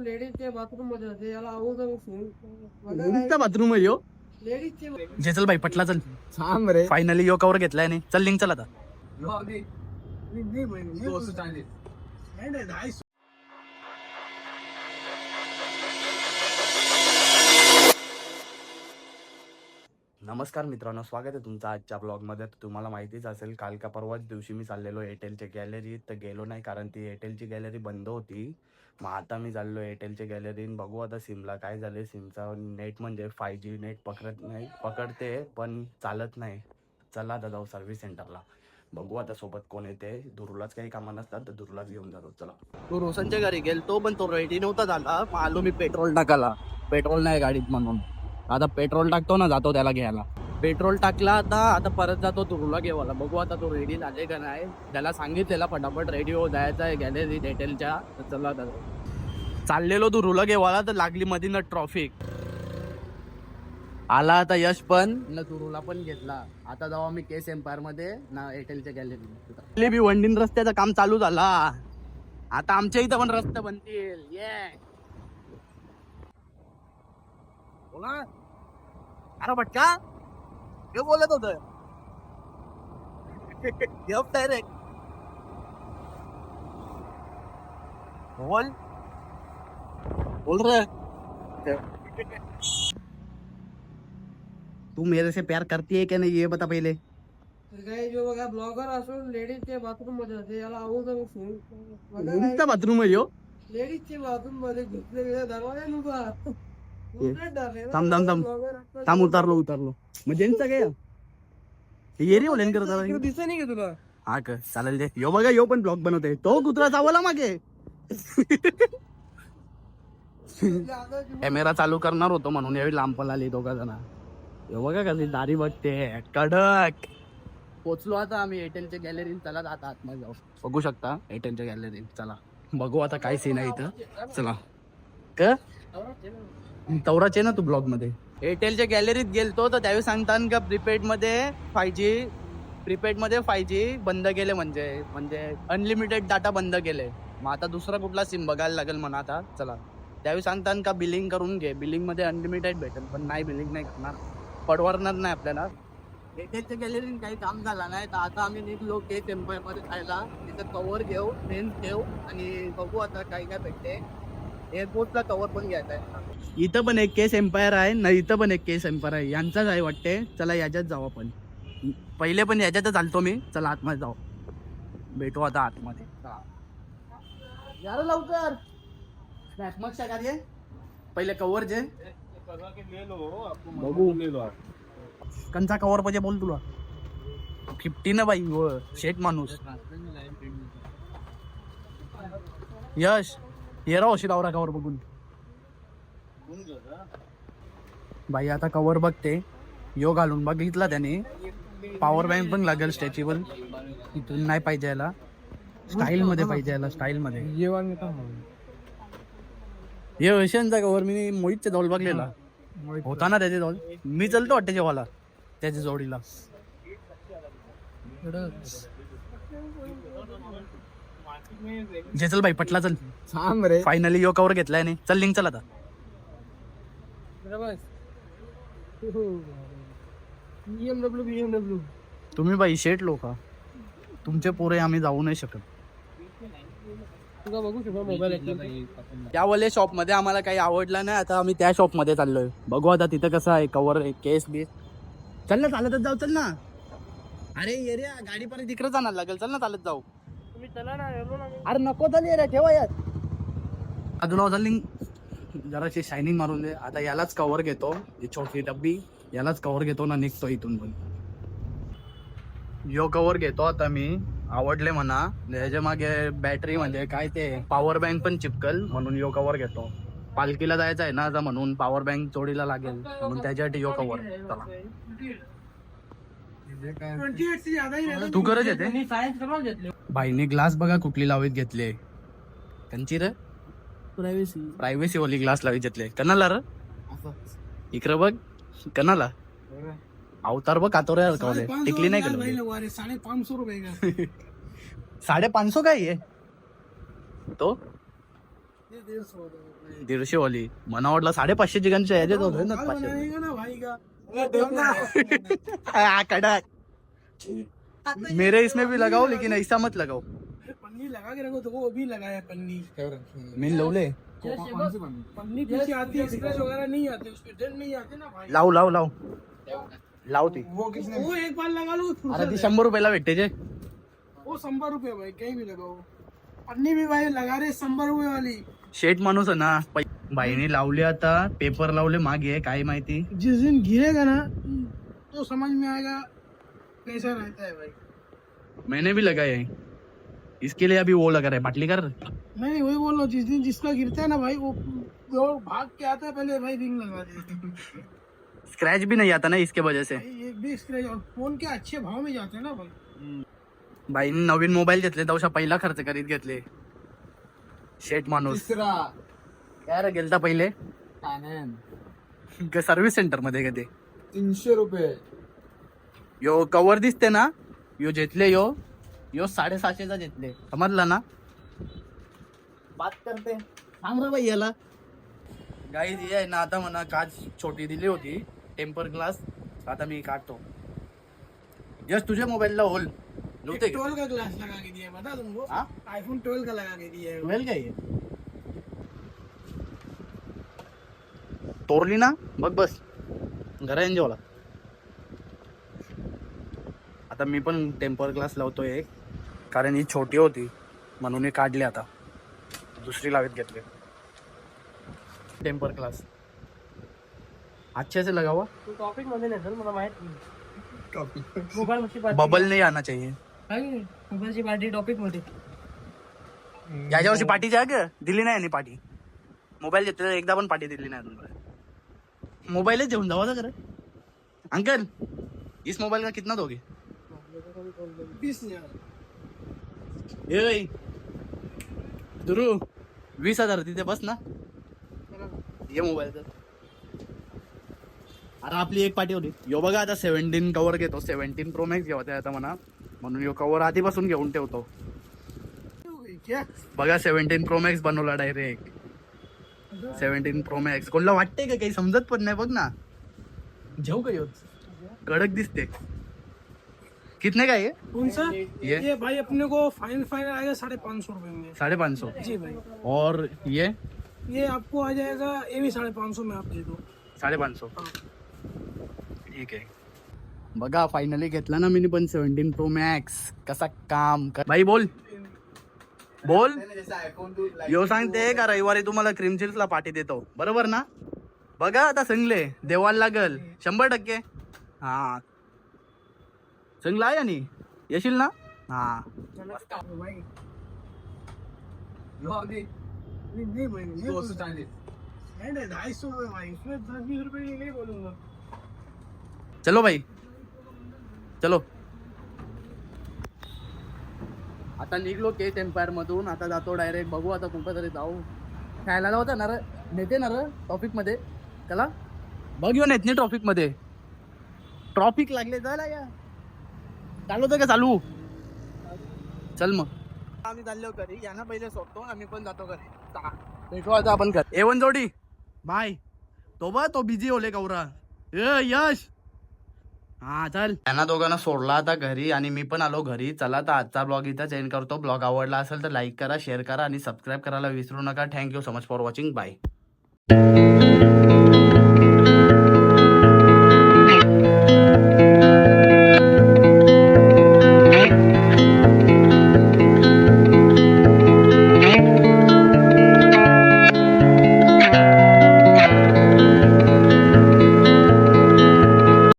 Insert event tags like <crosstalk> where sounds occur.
बाथरूममध्ये होते याला अगोदर कोणता बाथरूम आहे यो? लेडीजचे जे चल भाई पटला चल. थांब रे. फायनली यो कवर घेतलाय नाही चल लिंक चल आता. नमस्कार मित्रांनो स्वागत आहे तुमचं आजच्या ब्लॉगमध्ये तर तुम्हाला माहितीच असेल काल का परवाच दिवशी मी चाललेलो एअरटेलच्या गॅलरीत तर गेलो नाही कारण ती एअरटेलची गॅलरी बंद होती. मग आता मी चाललो एअरटेलच्या गॅलरीन बघू आता सिमला काय झाले सिमचा नेट म्हणजे फाय जी नेट पकडत नाही. पकडते पण चालत नाही. चला आता जाऊ सर्व्हिस सेंटरला बघू आता सोबत कोण येते. दुरुलाच काही कामं नसतात तर दुरुलाच घेऊन जातो. चला. तू रोशनच्या घरी गेलतो पण तो रेडी नव्हता झाला. आलो मी पेट्रोल टाकायला. पेट्रोल नाही गाडीत म्हणून. आता पेट्रोल टाकतो ना जातो त्याला घ्यायला. पेट्रोल टाकला आता आता परत जातो तुरुला घेवाला बघू आता तो रेडी झाले का नाही. त्याला सांगितलेला फटाफट रेडी हो जायचा आहे गॅलरी डेटेलच्या तर चला आता. चाललेलो तुरुला घेवाला तर लागली मध्ये ना ट्रॉफिक आला आता यश पण. न तुरुला पण घेतला. आता जाऊ आम्ही केस एम्पायरमध्ये ना एअरटेलच्या गॅलरी बी वंडीन रस्त्याचं काम चालू झाला. आता आमच्या इथं पण रस्ते बनतील. ये बोला. अरे भटका. हे बोलत होत डायरेक्ट बोल। बोल रे तू मेरे से प्यार करती है क्या नहीं ये बता पहले। काही जो बघा ब्लॉगर असून लेडीजचे बाथरूममध्ये याला कोणता बाथरूम आहे यो। लेडीजचे बाथरूममध्ये गेले दरवाजा नव्हता उलट झाले ना. थांब, थांब, थांब. थांब उतारलो उतारलो. म्हणजे काय ये? रे ओलेन करत दिसत नाही का तुला? हा का चालेल दे. यो बघा यो पण ब्लॉग बनवते तो कुत्रा चावला मागे. कॅमेरा चालू करणार होतो म्हणून यावेळी लांब पण आली दोघा जण. हे बघा कशी दारी बघते. कडक. पोचलो आता आम्ही एअरटेलच्या गॅलरीत चला आता आतमध्ये जाऊ. बघू शकता एअरटेलच्या गॅलरीत चला. बघू आता काय सीन आहे इथं. चला. क? तवराचे ना तू ब्लॉगमध्ये एअरटेलच्या गॅलरीत गेलतो तर त्यावेळी सांगतात का प्रीपेडमध्ये फाय जी प्रीपेडमध्ये फाय जी बंद केले म्हणजे म्हणजे अनलिमिटेड डाटा बंद केले. मग आता दुसरा कुठला सिम बघायला लागेल म्हणा आता चला. त्यावेळी सांगतात का बिलिंग करून घे बिलिंगमध्ये अनलिमिटेड भेटेल पण नाही बिलिंग नाही करणार. पडवरणार नाही आपल्याला. एअरटेलच्या गॅलरीत काही काम झालं नाही तर आता आम्ही निघलो के एम्पायरमध्ये खायला. तिथं कवर घेऊ लेन्स घेऊ आणि बघू आता काय काय भेटते. एअरपोर्टला कवर पण घ्यायचा आहे. इथं पण एक केस एम्पायर आहे ना इथं पण एक केस एम्पायर आहे. यांचाच आहे वाटते चला याच्यात जाऊ आपण. पहिले पण याच्यातच चालतो मी. चला आतमध्ये जाऊ. भेटू आता आतमध्ये. यार लवकर. पहिले कवर जे. बघू. कंचा कवर पाहिजे बोल तुला. फिफ्टी ना बाई व शेट माणूस. यश. ये राव शिरावरा कवर बघून. बाई आता कवर बघते. यो घालून बघितला त्याने. पॉवर बँक पण लागेल स्ट्रेचेबल इथून नाही पाहिजे याला. स्टाईल मध्ये पाहिजे याला स्टाईल मध्ये. हे यशांचा कवर मी मोहितच्या जवळ बघलेला. होता ना त्याच्याजवळ मी चलतो वाटते जेव्हाला त्याच्या जोडीला. जे चल बाई पटला चल. थांब रे. फायनली यो कवर घेतलाय नाही चल लिंक चल आता. बीएमडब्ल्यू बीएमडब्ल्यू तुम्ही बाई शेट लोक तुमचे पोरे आम्ही जाऊ नाही शकत. मोबाईल त्यावेळे शॉपमध्ये आम्हाला काही आवडलं नाही. आता आम्ही त्या शॉपमध्ये चाललोय. बघू आता तिथं कसं आहे कवर केस बीस. चल ना चालतच जाऊ चल ना. अरे ये रे गाडी परत तिकडे जाणार लागेल. चल ना चालत जाऊ. तुम्ही चला ना येलो ना अरे नको ये रे ठेवा यात. अजून चालली जराशी शायनिंग मारून दे. आता यालाच कव्हर घेतो. ही छोटी डब्बी यालाच कव्हर घेतो ना निघतो इथून पण. यो कव्हर घेतो आता मी. आवडले म्हणा. याच्या मागे बॅटरी म्हणजे काय ते पॉवर बँक पण चिपकल म्हणून यो कव्हर घेतो. पालखीला जायचं आहे ना आता म्हणून पॉवर बँक चोरीला लागेल. म्हणून त्याच्यासाठी यो कव्हर चला. तू करत येते सायन्स करून घेतले. बाईने ग्लास बघा कुठली लावीत घेतले. कंची रे? प्रायव्हसी प्रायव्हसी वाली ग्लास लावीत घेतले. कनाला र? इकडं बघ. कनाला. अवतार बघ कातोऱ्या अडकवले टिकली नाही केलं साडे पाचशे रुपये का? साडे पाचशो <laughs> काय आहे? तो? दीडशे वाली मला वाटलं साडेपाचशे चिकनच्या ह्याच्यात होते ना पाचशे. <laughs> कड़क. मेरे इसमें भी लगाओ लेकिन ऐसा मत लगाओ. पन्नी लगा के रखो तो वो भी लगाया पन्नी। मीन लवले पन्नी? पीछे आती है स्क्रैच वगैरह नहीं आते उसके डेंट नहीं आते ना भाई। लाव लाव लाव लाव ती वो किसने? वो एक बार लगा लो अरे से ती शंभर रुपयाला भेटते जे. वो शंबर रुपये भाई कहीं भी लगाओ। पन्नी भी भाई लगा रहे शंबर रुपये वाली। शेट माणूस आहे ना बाईने लावले आता पेपर लावले मागे काय माहिती? जिस दिन गिरेगा ना तो समझ में आएगा कैसा रहता है भाई। मैंने भी लगाया है। इसके लिए अभी वो लगा रहा है बाटली कर मैं वही बोल रहा हूँ जिस दिन जिसका गिरता है ना भाई वो वो भाग के आता है पहले भाई रिंग लगा दे। स्क्रैच भी नहीं आता ना इसके वजह से। भाई, एक भी स्क्रैच और फोन के अच्छे भाव में जाते हैं ना भाई। बाईने नवीन मोबाईल घेतले तवशा पहिला खर्च करीत घेतले। शेट माणूस. काय रे गेलता पहिले? सर्व्हिस सेंटरमध्ये का ते? तीनशे रुपये. यो कवर दिसते ना? यो घेतले यो. यो साडेसहाशेचा घेतले समजला ना? बात करते. सांग रे बाई याला. गाई आहे ना आता म्हणा काच छोटी दिली होती टेम्पर ग्लास आता मी काढतो. जस्ट तुझ्या मोबाईलला होल. ट्वेल्व का? ग्लास लगा के दिया है, बता तुमको हाँ? आईफोन ट्वेल्व का लगा के दिया है। ट्वेल्व तोरली ना? बघ बस। घरा एन्जॉयला आता मी पण टेम्पर ग्लास लावतोय एक. कारण ही छोटी होती. म्हणून मी काढली आता. दुसरी लावीत घेतली. टेम्पर ग्लास अच्छे से लगावा? तू टॉपिकमध्ये नाही मला माहीत नाही. मोबाईल बबल नाही. आना चाहिए मोबाईलची पार्टी टॉपिकमध्ये. याच्या वर्षी पार्टी द्या ग. दिली नाही यांनी पार्टी. मोबाईल घेतलेला एकदा पण पार्टी दिली नाही अजून मोबाईलच घेऊन जावा खरं. अंकल इस मोबाईल का कितना दोगे ए दुरू वीस हजार तिथे बस ना. ये मोबाईल तर. अरे आपली एक पार्टी होती. यो बघा आता सेव्हन्टीन कवर घेतो. सेव्हन्टीन प्रो मॅक्स घेऊ आता म्हणा. म्हणून यो कवर आधीपासून घेऊन ठेवतो. बघा सेव्हन्टीन प्रो मॅक्स बनवला डायरेक्ट. Seventeen Pro Max. कोणाला वाटते का काही? समजत पण नाही बघ ना. घेऊ का ह्यो? कडक दिसते. कितने का ये? कौन सा ये? ये भाई अपने को फाइनल फाइनल आएगा साढ़े पाँच सौ रुपये में। साढ़े पाँच सौ? जी भाई। और ये? ये आपको आ जाएगा ये भी साढ़े पाँच सौ में आप दे दो। साडे पाच सौ। हाँ। ठीक आहे बघा फायनली घेतला ना मी पण सेव्हन्टीन प्रो मॅक्स कसा काम कर भाई बोल. बोल. यो सांगते का रविवारी तुम्हाला क्रीम ला पाठी देतो. बरोबर ना? बघा आता संगले. देवाला लागल. शंभर टक्के. हा. संगला आहे आणि? येशील ना? हा. चलो भाई चलो. आता निघलो केस एम्पायर मधून. आता जातो डायरेक्ट बघू आता कुठं तरी जाऊ. खायला होता ना नेते ना रे? टॉपिकमध्ये. त्याला बघ येऊ येत नाही ट्रॉफिकमध्ये. ट्रॉफिक लागले जायला या. चालू होतं का चालू? चल मग. आम्ही चाललो घरी. यांना पहिले सोडतो. आम्ही पण जातो घरी. भेटू आता आपण कर एवन जोडी. बाय. तो बा तो बिझी होले गौरा ए यश! हा चल. त्यांना दोघांना सोडला आता घरी आणि मी पण आलो घरी. चला तर आजचा ब्लॉग इथं चेंज करतो. ब्लॉग आवडला असेल तर लाईक करा शेअर करा आणि सबस्क्राईब करायला विसरू नका. Thank you so much for watching bye